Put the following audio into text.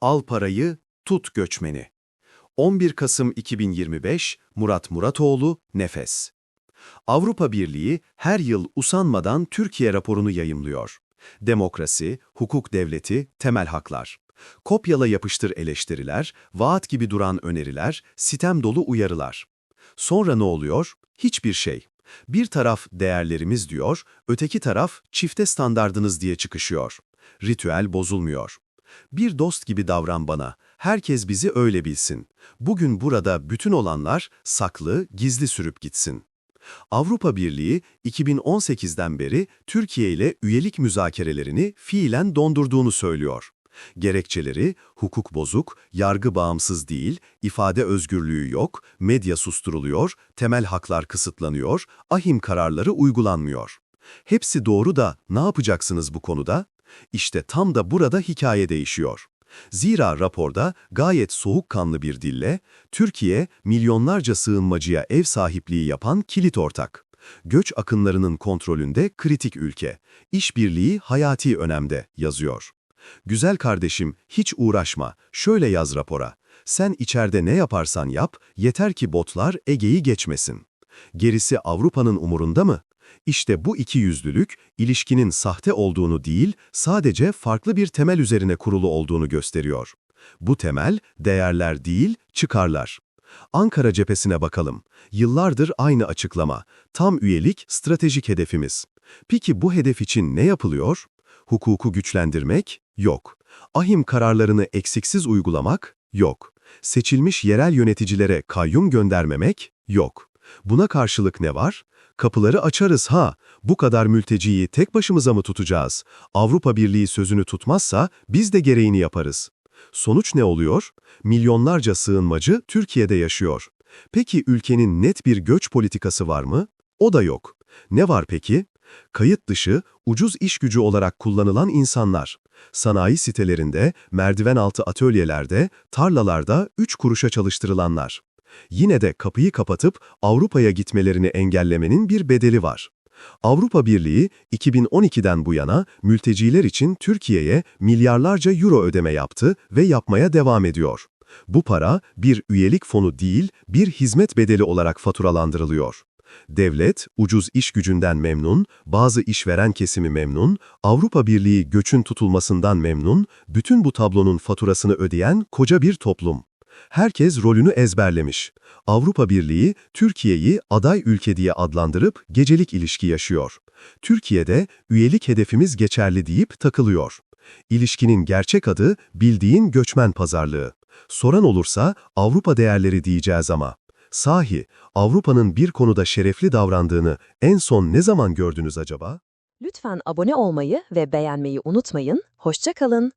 Al parayı, tut göçmeni. 11 Kasım 2025 Murat Muratoğlu, Nefes. Avrupa Birliği her yıl usanmadan Türkiye raporunu yayımlıyor. Demokrasi, hukuk devleti, temel haklar. Kopyala yapıştır eleştiriler, vaat gibi duran öneriler, sitem dolu uyarılar. Sonra ne oluyor? Hiçbir şey. Bir taraf değerlerimiz diyor, öteki taraf çifte standardınız diye çıkışıyor. Ritüel bozulmuyor. Bir dost gibi davran bana, herkes bizi öyle bilsin. Bugün burada bütün olanlar saklı, gizli sürüp gitsin. Avrupa Birliği 2018'den beri Türkiye ile üyelik müzakerelerini fiilen dondurduğunu söylüyor. Gerekçeleri hukuk bozuk, yargı bağımsız değil, ifade özgürlüğü yok, medya susturuluyor, temel haklar kısıtlanıyor, ahim kararları uygulanmıyor. Hepsi doğru da ne yapacaksınız bu konuda? İşte tam da burada hikaye değişiyor. Zira raporda gayet soğukkanlı bir dille, Türkiye milyonlarca sığınmacıya ev sahipliği yapan kilit ortak. Göç akınlarının kontrolünde kritik ülke, işbirliği hayati önemde yazıyor. Güzel kardeşim, hiç uğraşma, şöyle yaz rapora. Sen içeride ne yaparsan yap, yeter ki botlar Ege'yi geçmesin. Gerisi Avrupa'nın umurunda mı? İşte bu iki yüzlülük, ilişkinin sahte olduğunu değil, sadece farklı bir temel üzerine kurulu olduğunu gösteriyor. Bu temel, değerler değil, çıkarlar. Ankara cephesine bakalım. Yıllardır aynı açıklama. Tam üyelik, stratejik hedefimiz. Peki bu hedef için ne yapılıyor? Hukuku güçlendirmek? Yok. Ahim kararlarını eksiksiz uygulamak? Yok. Seçilmiş yerel yöneticilere kayyum göndermemek? Yok. Buna karşılık ne var? Kapıları açarız ha, bu kadar mülteciyi tek başımıza mı tutacağız? Avrupa Birliği sözünü tutmazsa biz de gereğini yaparız. Sonuç ne oluyor? Milyonlarca sığınmacı Türkiye'de yaşıyor. Peki ülkenin net bir göç politikası var mı? O da yok. Ne var peki? Kayıt dışı, ucuz iş gücü olarak kullanılan insanlar. Sanayi sitelerinde, merdiven altı atölyelerde, tarlalarda 3 kuruşa çalıştırılanlar. Yine de kapıyı kapatıp Avrupa'ya gitmelerini engellemenin bir bedeli var. Avrupa Birliği 2012'den bu yana mülteciler için Türkiye'ye milyarlarca euro ödeme yaptı ve yapmaya devam ediyor. Bu para bir üyelik fonu değil, bir hizmet bedeli olarak faturalandırılıyor. Devlet, ucuz iş gücünden memnun, bazı işveren kesimi memnun, Avrupa Birliği göçün tutulmasından memnun, bütün bu tablonun faturasını ödeyen koca bir toplum. Herkes rolünü ezberlemiş. Avrupa Birliği, Türkiye'yi aday ülke diye adlandırıp gecelik ilişki yaşıyor. Türkiye'de üyelik hedefimiz geçerli deyip takılıyor. İlişkinin gerçek adı bildiğin göçmen pazarlığı. Soran olursa Avrupa değerleri diyeceğiz ama. Sahi, Avrupa'nın bir konuda şerefli davrandığını en son ne zaman gördünüz acaba? Lütfen abone olmayı ve beğenmeyi unutmayın. Hoşça kalın.